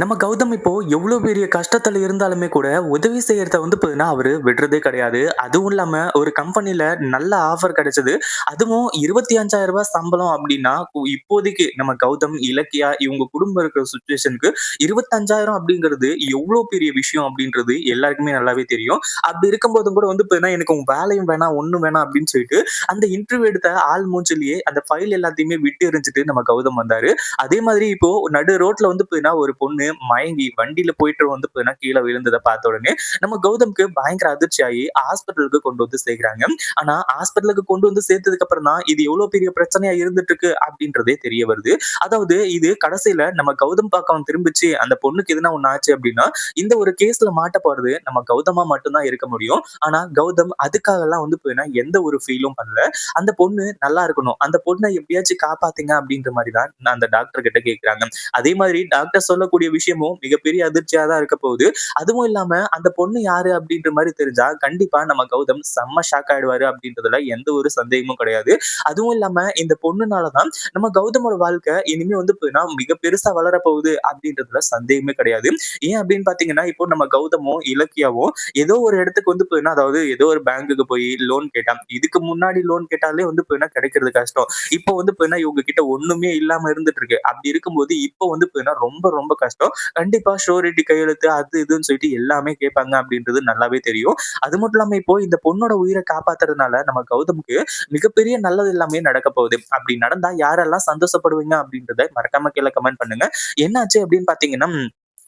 நம்ம கௌதம் இப்போ எவ்வளோ பெரிய கஷ்டத்துல இருந்தாலுமே கூட உதவி செய்யறத வந்து பார்த்தீங்கன்னா அவரு விடுறதே கிடையாது. அதுவும் இல்லாம ஒரு கம்பெனில நல்ல ஆஃபர் கிடைச்சது. அதுவும் இருபத்தி அஞ்சாயிரம் ரூபாய் சம்பளம் அப்படின்னா இப்போதைக்கு நம்ம கௌதம், இலக்கியா இவங்க குடும்பம் இருக்கிற சுச்சுவேஷனுக்கு இருபத்தஞ்சாயிரம் அப்படிங்கிறது எவ்வளோ பெரிய விஷயம் அப்படின்றது எல்லாருக்குமே நல்லாவே தெரியும். அப்படி இருக்கும்போதும் கூட வந்து பார்த்தீங்கன்னா, எனக்கு உங்க வேலையும் வேணாம், ஒண்ணும் வேணாம் அப்படின்னு சொல்லிட்டு அந்த இன்டர்வியூ எடுத்த ஆள் மூஞ்சிலேயே அந்த ஃபைல் எல்லாத்தையுமே விட்டு எரிஞ்சிட்டு நம்ம கௌதம் வந்தாரு. அதே மாதிரி இப்போ நடு ரோட்ல வந்து பார்த்தீங்கன்னா, ஒரு பொண்ணு மயங்கி வண்டியில போயிட்டு வந்து பார்த்தீங்கன்னா கீழ விழுந்ததை பார்த்த உடனே நம்ம கௌதம்க்கு பயங்கர அதிர்ச்சி ஆகி ஹாஸ்பிட்டலுக்கு கொண்டு வந்து சேர்க்கிறாங்க. ஆனா ஹாஸ்பிட்டலுக்கு கொண்டு வந்து சேர்த்ததுக்கு அப்புறம் தான் இது எவ்வளவு பெரிய பிரச்சனையா இருந்துட்டு இருக்கு அப்படின்றதே தெரிய வருது. அதாவது இது கடைசியில நம்ம கௌதம் பாக்கம் திரும்பிச்சு அந்த பொண்ணுக்கு எதுனா ஒண்ணு ஆச்சு அப்படின்னா இந்த ஒரு கேஸ்ல மாட்ட போறது நம்ம கௌதமா மட்டும் தான் இருக்க முடியும். ஆனா கௌதம் அதுக்காக எல்லாம் வந்து பார்த்தீங்கன்னா எந்த ஒரு ஃபீலும் பண்ணல. அந்த பொண்ணு நல்லா இருக்கணும். அந்த பொண்ணை எப்படியாச்சும் காப்பாத்துங்க அப்படின்ற மாதிரி தான் அந்த டாக்டர் கிட்ட கேக்குறாங்க அதே மாதிரி டாக்டர் சொல்லக்கூடிய விஷயமும் மிகப்பெரிய அதிர்ச்சியா தான் இருக்க போகுது. அதுவும் இல்லாம அந்த பொண்ணு யாரு அப்படின்ற மாதிரி தெரிஞ்சா கண்டிப்பா நம்ம கௌதம் செம்ம ஷாக் ஆயிடுவாரு அப்படின்றதுல எந்த ஒரு சந்தேகமும் கிடையாது. அதுவும் இல்லாம இந்த பொண்ணுனாலதான் நம்ம கௌதமோட வாழ்க்கை இனிமே வந்து மிக பெருசா வளரப் போகுது அப்படின்றதுல சந்தேகமே கிடையாது. ஏன் அப்படின்னு பாத்தீங்கன்னா இப்போ நம்ம கௌதமும், இலக்கியாவும் ஏதோ ஒரு இடத்துக்கு வந்து போயினா அதாவது ஏதோ ஒரு பேங்க்குக்கு போய் லோன் கேட்டான் இதுக்கு முன்னாடி லோன் கேட்டாலே வந்து போயினா கிடைக்கிறது கஷ்டம். இப்போ வந்து போயினா இவங்க கிட்ட ஒண்ணுமே இல்லாம இருந்துட்டு இருக்கு. அப்படி இருக்கும்போது இப்போ வந்து போயினா ரொம்ப ரொம்ப கஷ்டம். கண்டிப்பா ஷோரிட்டி கையெழுத்து அது இதுன்னு சொல்லிட்டு எல்லாமே கேட்பாங்க அப்படின்றது நல்லாவே தெரியும். அது மட்டும் இல்லாம இப்போ இந்த பொண்ணோட உயிர காப்பாத்துறதுனால நம்ம கௌதமுக்கு மிகப்பெரிய நல்லது எல்லாமே நடக்கப் போகுது. அப்படி நடந்தா யாரெல்லாம் சந்தோஷப்படுவீங்க அப்படின்றத மறக்காம கீழே கமெண்ட் பண்ணுங்க. என்னாச்சு அப்படின்னு பாத்தீங்கன்னா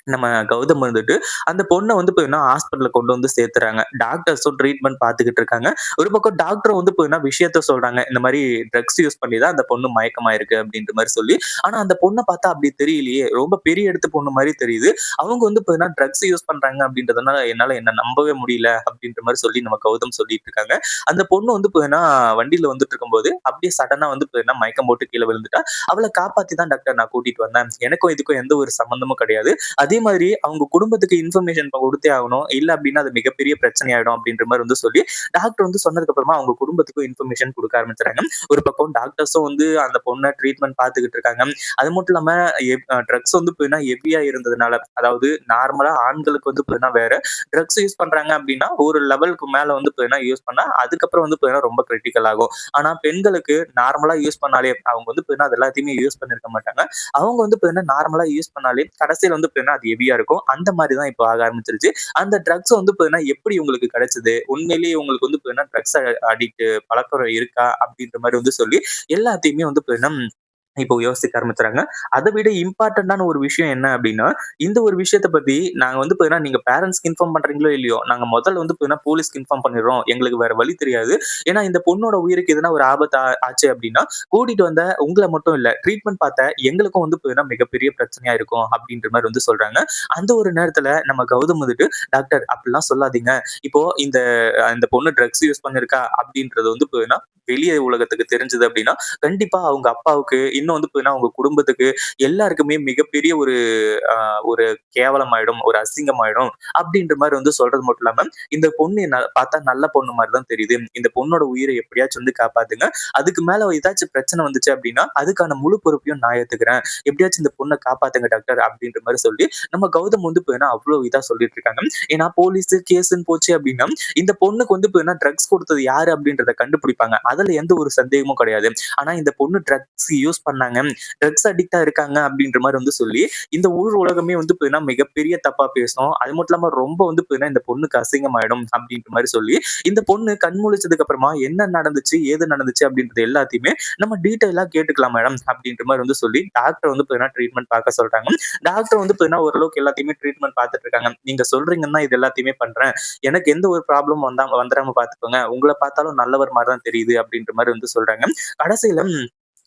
நம்ம கௌதம் வந்துட்டு அந்த பொண்ண வந்து போயின்னா ஹாஸ்பிட்டல்ல கொண்டு வந்து சேர்த்துறாங்க. டாக்டர்ஸும் ட்ரீட்மெண்ட் பார்த்துக்கிட்டு இருக்காங்க. ஒரு பக்கம் டாக்டர் வந்து பார்த்தீங்கன்னா விஷயத்த சொல்றாங்க. இந்த மாதிரி ட்ரக்ஸ் யூஸ் பண்ணி தான் அந்த பொண்ணு மயக்கமாயிருக்கு அப்படின்ற மாதிரி சொல்லி. ஆனா அந்த பொண்ணை பார்த்தா அப்படி தெரியலையே. ரொம்ப பெரிய இடத்து பொண்ணு மாதிரி தெரியுது. அவங்க வந்து போயின்னா ட்ரக்ஸ் யூஸ் பண்றாங்க அப்படின்றதுனால என்னால என்ன நம்பவே முடியல அப்படின்ற மாதிரி சொல்லி நம்ம கௌதம் சொல்லிட்டு இருக்காங்க. அந்த பொண்ணு வந்து போயின்னா வண்டியில வந்துட்டு இருக்கும்போது அப்படியே சடனா வந்து போயின்னா மயக்கம் போட்டு கீழ விழுந்துட்டா. அவளை காப்பாத்தி தான் டாக்டர் நான் கூட்டிட்டு வந்தேன். எனக்கும் இதுக்கும் எந்த ஒரு சம்மந்தமும் கிடையாது. அதே அதே மாதிரி அவங்க குடும்பத்துக்கு இன்ஃபர்மேஷன் கொடுத்தே ஆகணும். இல்ல அப்படின்னா அது மிகப்பெரிய பிரச்சனை ஆயிடும் அப்படின்ற மாதிரி வந்து சொல்லி டாக்டர் வந்து சொன்னதுக்கு அப்புறமா அவங்க குடும்பத்துக்கும் இன்ஃபர்மேஷன் குடுக்க ஆரம்பிச்சுறாங்க. ஒரு பக்கம் டாக்டர்ஸும் வந்து அந்த பொண்ண ட்ரீட்மெண்ட் பார்த்துக்கிட்டு இருக்காங்க. அது மட்டும் இல்லாம ட்ரக்ஸ் வந்து போயின்னா ஹெவியா இருந்ததுனால, அதாவது நார்மலா ஆண்களுக்கு வந்து போயின்னா வேற, ட்ரக்ஸ் யூஸ் பண்றாங்க அப்படின்னா ஒரு லெவலுக்கு மேல வந்து பார்த்தீங்கன்னா யூஸ் பண்ணா அதுக்கப்புறம் வந்து போயின்னா ரொம்ப கிரிட்டிக்கல் ஆகும். ஆனா பெண்களுக்கு நார்மலா யூஸ் பண்ணாலே அவங்க வந்து பார்த்தீங்கன்னா அது எல்லாத்தையுமே யூஸ் பண்ணிருக்க மாட்டாங்க. அவங்க வந்து பார்த்தீங்கன்னா நார்மலா யூஸ் பண்ணாலே கடைசியில வந்து பார்த்தீங்கன்னா அது ஹெவியா இருக்கும். அந்த மாதிரி தான் இப்போ ஆக ஆரம்பிச்சிருச்சு அந்த ட்ரக்ஸ் வந்து பார்த்தீங்கன்னா எப்படி உங்களுக்கு கிடைச்சது? உண்மையிலேயே உங்களுக்கு வந்து பார்த்தீங்கன்னா ட்ரக்ஸ் அடிக்ட் பழக்கம் இருக்கா? அப்படின்ற மாதிரி வந்து சொல்லி எல்லாத்தையுமே வந்து பார்த்தீங்கன்னா இப்போ யோசிக்க ஆரம்பிச்சுறாங்க. அதை விட இம்பார்ட்டண்டான ஒரு விஷயம் என்ன அப்படின்னா இந்த ஒரு விஷயத்தை பத்தி நாங்க வந்து பார்த்தீங்கன்னா நீங்க பேரண்ட்ஸ்க்கு இன்ஃபார்ம் பண்றீங்களோ இல்லையோ, நாங்க முதல்ல வந்து பார்த்தீங்கன்னா போலீஸ்க்கு இன்ஃபார்ம் பண்ணிடுறோம். எங்களுக்கு வேற வழி தெரியாது. ஏன்னா இந்த பொண்ணோட உயிருக்கு எதுனா ஒரு ஆபத்து ஆச்சு அப்படின்னா கூட்டிட்டு வந்த உங்களை மட்டும் இல்ல, ட்ரீட்மெண்ட் பார்த்த எங்களுக்கும் வந்து பார்த்தீங்கன்னா மிகப்பெரிய பிரச்சனையா இருக்கும் அப்படின்ற மாதிரி வந்து சொல்றாங்க. அந்த ஒரு நேரத்துல நம்ம கௌதம் வந்துட்டு, டாக்டர் அப்படிலாம் சொல்லாதீங்க. இப்போ இந்த இந்த பொண்ணு ட்ரக்ஸ் யூஸ் பண்ணியிருக்கா அப்படின்றது வந்து பார்த்தீங்கன்னா வெளிய உலகத்துக்கு தெரிஞ்சது அப்படின்னா கண்டிப்பா அவங்க அப்பாவுக்கு இன்னும் வந்து அவங்க குடும்பத்துக்கு எல்லாருக்குமே மிகப்பெரிய ஒரு அ ஒரு கேவலமாயிடும். ஒரு அசிங்கமாயிடும். அப்படின்ற மாதிரி வந்து சொல்றது மட்டும் இல்லாம, இந்த பொண்ணு என்ன பார்த்தா நல்ல பொண்ணு மாதிரிதான் தான் தெரியுது. இந்த பொண்ணோட உயிர எப்படியாச்சும் வந்து காப்பாத்துங்க. அதுக்கு மேல ஏதாச்சும் பிரச்சனை வந்துச்சு அப்படின்னா அதுக்கான முழு பொறுப்பையும் நான் ஏத்துக்கிறேன். எப்படியாச்சும் இந்த பொண்ணை காப்பாத்துங்க டாக்டர் அப்படின்ற மாதிரி சொல்லி நம்ம கௌதம் வந்து பார்த்தீங்கன்னா அவ்வளவு இதா சொல்லிட்டு இருக்காங்க. ஏன்னா போலீஸ் கேஸ்ன்னு போச்சு அப்படின்னா இந்த பொண்ணுக்கு வந்து பார்த்தீங்கன்னா ட்ரக்ஸ் கொடுத்தது யாரு அப்படின்றத கண்டுபிடிப்பாங்க. அதுல எந்த ஒரு சந்தேகமும் கிடையாது. ஆனா இந்த பொண்ணு ட்ரக்ஸ் யூஸ் பண்ணாங்க. ட்ரக்ஸ் அடிக்டா இருக்காங்க அப்படின்ற மாதிரி வந்து சொல்லி, இந்த ஊர் உலகமே வந்து பார்த்தீங்கன்னா மிகப்பெரிய தப்பா பேசும். அது மட்டும் இல்லாம ரொம்ப வந்து பார்த்தீங்கன்னா இந்த பொண்ணுக்கு அசிங்கமாயிடும் அப்படின்ற மாதிரி சொல்லி, இந்த பொண்ணு கண் முழிச்சதுக்கு அப்புறமா என்ன நடந்துச்சு? ஏது நடந்துச்சு? அப்படின்றது எல்லாத்தையுமே நம்ம டீட்டெயிலா கேட்டுக்கலாம் மேடம் அப்படின்ற மாதிரி வந்து சொல்லி டாக்டர் வந்து பார்த்தீங்கன்னா ட்ரீட்மெண்ட் பார்க்க சொல்றாங்க. டாக்டர் வந்து பார்த்தீங்கன்னா ஓரளவுக்கு எல்லாத்தையுமே ட்ரீட்மெண்ட் பார்த்துட்டு இருக்காங்க. நீங்க சொல்றீங்கன்னா தான் இது எல்லாத்தையுமே பண்றேன். எனக்கு எந்த ஒரு ப்ராப்ளம் வந்தா வந்துடாம பார்த்துக்கோங்க. உங்களை பார்த்தாலும் நல்லவர் மாதிரி தான் தெரியுது அப்படின்ற மாதிரி வந்து சொல்றாங்க. கடைசியில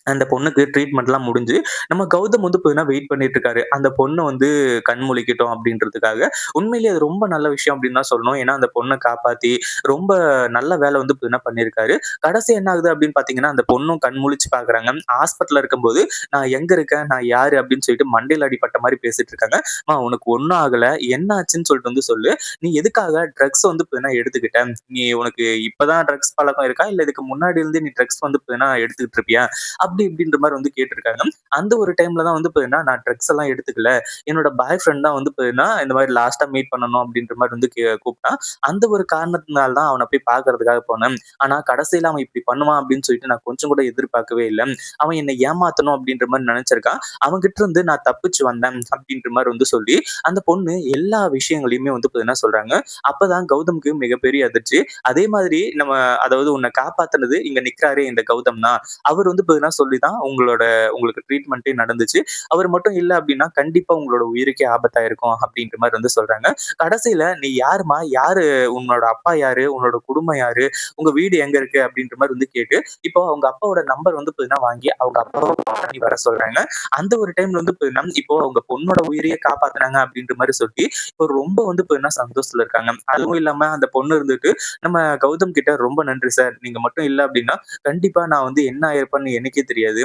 அந்த பொண்ணுக்கு ட்ரீட்மெண்ட்லாம் முடிஞ்சு, நம்ம கௌதம் வந்து பார்த்தீங்கன்னா வெயிட் பண்ணிட்டு இருக்காரு. அந்த பொண்ணை வந்து கண் முழிக்கட்டும் அப்படின்றதுக்காக உண்மையிலேயே அது ரொம்ப நல்ல விஷயம் அப்படின்னு தான் சொல்லணும். ஏன்னா அந்த பொண்ண காப்பாத்தி ரொம்ப நல்ல வேலை வந்து பார்த்தீங்கன்னா பண்ணியிருக்காரு. கடைசி என்ன ஆகுது அப்படின்னு பார்த்தீங்கன்னா, அந்த பொண்ணும் கண் முழிச்சு பார்க்குறாங்க. ஹாஸ்பிட்டல்ல இருக்கும்போது, நான் எங்க இருக்கேன்? நான் யாரு? அப்படின்னு சொல்லிட்டு மண்டையில அடிப்பட்ட மாதிரி பேசிட்டு இருக்காங்க. அம்மா உனக்கு ஒண்ணும் ஆகல. என்ன ஆச்சுன்னு சொல்லிட்டு வந்து சொல்லு. நீ எதுக்காக ட்ரக்ஸ் வந்து பார்த்தீங்கன்னா எடுத்துக்கிட்ட? நீ உனக்கு இப்பதான் ட்ரக்ஸ் பழக்கம் இருக்கா? இல்ல இதுக்கு முன்னாடி இருந்தே நீ ட்ரக்ஸ் வந்து பார்த்தீங்கன்னா எடுத்துக்கிட்டு இருப்பியா? அப்படி இப்படின்ற மாதிரி வந்து கேட்டிருக்காங்க. அந்த ஒரு டைம்ல தான் வந்து பாத்தீங்கன்னா நான் ட்ரக்ஸ் எல்லாம் எடுத்துக்கல. என்னோட பாய் ஃப்ரெண்ட் தான் வந்து பார்த்தீங்கன்னா, இந்த மாதிரி லாஸ்டா மீட் பண்ணணும் அப்படின்ற மாதிரி வந்து கூப்பிட்டான் அந்த ஒரு காரணத்தினால தான் அவனை போய் பாக்குறதுக்காக போனேன். ஆனா கடைசியில அவன் இப்படி பண்ணுவான் அப்படின்னு சொல்லிட்டு நான் கொஞ்சம் கூட எதிர்பார்க்கவே இல்ல. அவன் என்ன ஏமாத்தணும் அப்படின்ற மாதிரி நினைச்சிருக்கான் அவன்கிட்ட இருந்து நான் தப்பிச்சு வந்தேன் அப்படின்ற மாதிரி வந்து சொல்லி, அந்த பொண்ணு எல்லா விஷயங்களையுமே வந்து பாத்தீங்கன்னா சொல்றாங்க. அப்பதான் கௌதம்க்கு மிகப்பெரிய அதிர்ச்சி. அதே மாதிரி நம்ம அதாவது உன்ன காப்பாத்துனது இங்க நிக்கிறாரே இந்த கௌதம் தான். அவர் வந்து பாத்தீங்கன்னா சொல்லி தான் உங்களோட உங்களுக்கு ட்ரீட்மெண்ட்டே நடந்துச்சு. அவர் மட்டும் இல்ல அப்படின்னா, கண்டிப்பா உங்களோட உயிருக்கே ஆபத்தா இருக்கும் அப்படின்ற மாதிரி வந்து சொல்றாங்க. கடைசியில நீ யாரும்மா? யாரு உன்னோட அப்பா யாரு? உன்னோட குடும்பம் யாரு? உங்க வீடு எங்க இருக்கு? அப்படின்ற மாதிரி வந்து கேட்டு, இப்போ அவங்க அப்பாவோட நம்பர் வந்து பார்த்தீங்கன்னா வாங்கி, அவங்க அப்பாவை பண்ணி வர சொல்றாங்க. அந்த ஒரு டைம்ல வந்து பார்த்தீங்கன்னா, இப்போ அவங்க பொண்ணோட உயிரையே காப்பாத்துனாங்க அப்படின்ற மாதிரி சொல்லி, இப்போ ரொம்ப வந்து பார்த்தீங்கன்னா சந்தோஷத்துல இருக்காங்க. அதுவும் இல்லாம அந்த பொண்ணு இருந்துட்டு, நம்ம கௌதம் கிட்ட ரொம்ப நன்றி சார். நீங்க மட்டும் இல்ல அப்படின்னா, கண்டிப்பா நான் வந்து என்ன ஆயிருப்பேன்னு எனக்கே தெரியாது.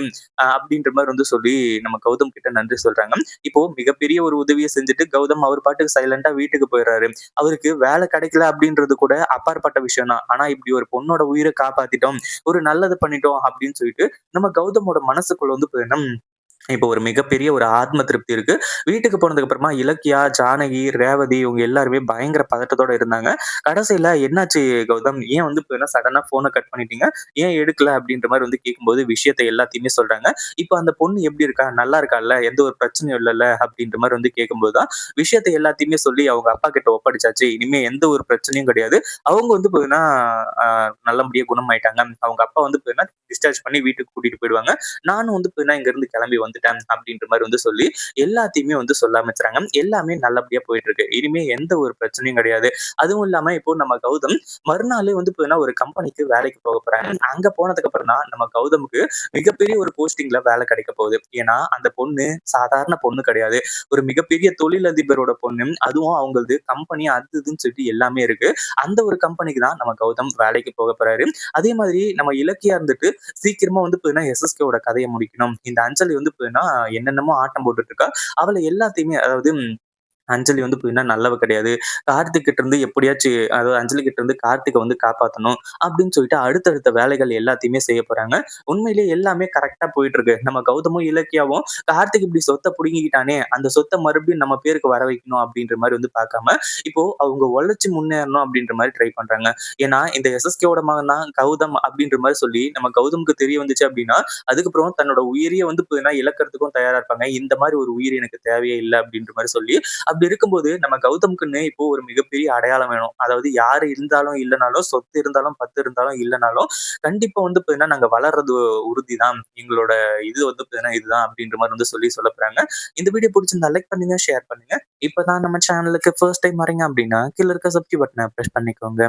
அப்படின்ற மாதிரி வந்து சொல்லி நம்ம கௌதம் கிட்ட நன்றி சொல்றாங்க. இப்போ மிகப்பெரிய ஒரு உதவியை செஞ்சுட்டு கௌதம் அவர் பாட்டுக்கு சைலண்டா வீட்டுக்கு போயிடுறாரு அவருக்கு வேலை கிடைக்கல அப்படின்றது கூட அப்பாற்பட்ட விஷயம் தான். ஆனா இப்படி ஒரு பொண்ணோட உயிரை காப்பாத்திட்டோம். ஒரு நல்லது பண்ணிட்டோம் அப்படின்னு சொல்லிட்டு, நம்ம கௌதமோட மனசுக்குள்ள வந்து இப்போ ஒரு மிகப்பெரிய ஒரு ஆத்ம திருப்தி இருக்கு. வீட்டுக்கு போனதுக்கு அப்புறமா இலக்கியா, ஜானகி, ரேவதி இவங்க எல்லாருமே பயங்கர பதட்டத்தோட இருந்தாங்க. கடைசியில என்னாச்சு கௌதம்? ஏன் வந்து இப்போ என்ன சடனா போனை கட் பண்ணிட்டீங்க? ஏன் எடுக்கல? அப்படின்ற மாதிரி வந்து கேட்கும்போது விஷயத்த எல்லாத்தையுமே சொல்றாங்க. இப்போ அந்த பொண்ணு எப்படி இருக்கா? நல்லா இருக்கால்ல? எந்த ஒரு பிரச்சனையும் இல்லைல்ல அப்படின்ற மாதிரி வந்து கேட்கும்போது தான், விஷயத்த எல்லாத்தையுமே சொல்லி அவங்க அப்பா கிட்ட ஒப்படைச்சாச்சு. இனிமே எந்த ஒரு பிரச்சனையும் கிடையாது. அவங்க வந்து பார்த்தீங்கன்னா, நல்லபடியாக குணமாயிட்டாங்க. அவங்க அப்பா வந்து பார்த்தீங்கன்னா, டிஸ்சார்ஜ் பண்ணி வீட்டுக்கு கூட்டிட்டு போயிடுவாங்க. நானும் வந்து போதுன்னா இங்க இருந்து கிளம்பி வந்துட்டேன் அப்படின்ற மாதிரி வந்து சொல்லி, எல்லாத்தையுமே வந்து சொல்ல ஆரம்பிச்சுறாங்க. எல்லாமே நல்லபடியா போயிட்டு இருக்கு. இனிமே எந்த ஒரு பிரச்சனையும் கிடையாது. அதுவும் இல்லாம இப்போ நம்ம கௌதம் மறுநாளே வந்து ஒரு கம்பெனிக்கு வேலைக்கு போக போறாங்க. அங்க போனதுக்கு அப்புறம் தான் நம்ம கௌதமுக்கு மிகப்பெரிய ஒரு போஸ்டிங்ல வேலை கிடைக்க போகுது. ஏன்னா, அந்த பொண்ணு சாதாரண பொண்ணு கிடையாது. ஒரு மிகப்பெரிய தொழிலதிபரோட பொண்ணு. அதுவும் அவங்களது கம்பெனி அது இதுன்னு சொல்லிட்டு எல்லாமே இருக்கு. அந்த ஒரு கம்பெனிக்கு தான் நம்ம கௌதம் வேலைக்கு போக போறாரு. அதே மாதிரி நம்ம இலக்கியா இருந்துட்டு சீக்கிரமா வந்து பார்த்தீங்கன்னா, எஸ்எஸ்கேவோட கதையை முடிக்கணும். இந்த அஞ்சலி வந்து பார்த்தீங்கன்னா, என்னென்னமோ ஆட்டம் போட்டுட்டு இருக்கா. அவள எல்லாத்தையுமே அதாவது அஞ்சலி வந்து போயின்னா நல்லவ கிடையாது. கார்த்திக் கிட்ட இருந்து எப்படியாச்சு அதாவது அஞ்சலி கிட்ட இருந்து கார்த்திகை வந்து காப்பாத்தணும் அப்படின்னு சொல்லிட்டு அடுத்தடுத்த வேலைகள் எல்லாத்தையுமே செய்ய போறாங்க. உண்மையிலேயே எல்லாமே கரெக்டா போயிட்டு இருக்கு. நம்ம கௌதமும், இலக்கியாவும் கார்த்திக் இப்படி சொத்தை புடுங்கிக்கிட்டானே, அந்த சொத்தை மறுபடியும் நம்ம பேருக்கு வர வைக்கணும் அப்படின்ற மாதிரி வந்து பார்க்காம, இப்போ அவங்க உழைச்சி முன்னேறணும் அப்படின்ற மாதிரி ட்ரை பண்றாங்க. ஏன்னா இந்த எஸ்எஸ்கேவோட மகன் தான் கௌதம் அப்படின்ற மாதிரி சொல்லி நம்ம கௌதமுக்கு தெரிய வந்துச்சு அப்படின்னா, அதுக்கப்புறம் தன்னோட உயிரையே வந்து இழக்கிறதுக்கும் தயாரா இருப்பாங்க. இந்த மாதிரி ஒரு உயிர் எனக்கு தேவையே இல்லை அப்படின்ற மாதிரி சொல்லி, அப்படி இருக்கும்போது நம்ம கௌதம்க்குன்னு இப்போ ஒரு மிகப்பெரிய அடையாளம் வேணும். அதாவது யாரு இருந்தாலும் இல்லைனாலும் சொத்து இருந்தாலும், பத்து இருந்தாலும் இல்லைனாலும் கண்டிப்பா வந்து பார்த்தீங்கன்னா, நாங்க வளர்றது உறுதி தான் எங்களோட இது வந்து பார்த்தீங்கன்னா இதுதான் அப்படின்ற மாதிரி வந்து சொல்லி சொல்லப்படுறாங்க இந்த வீடியோ பிடிச்சிருந்தா லைக் பண்ணுங்க, ஷேர் பண்ணுங்க. இப்பதான் நம்ம சேனலுக்கு ஃபர்ஸ்ட் டைம் வரீங்க அப்படின்னா, கீழே இருக்க சப்ஸ்கிரைப் பட்டனை ப்ரெஸ் பண்ணிக்கோங்க.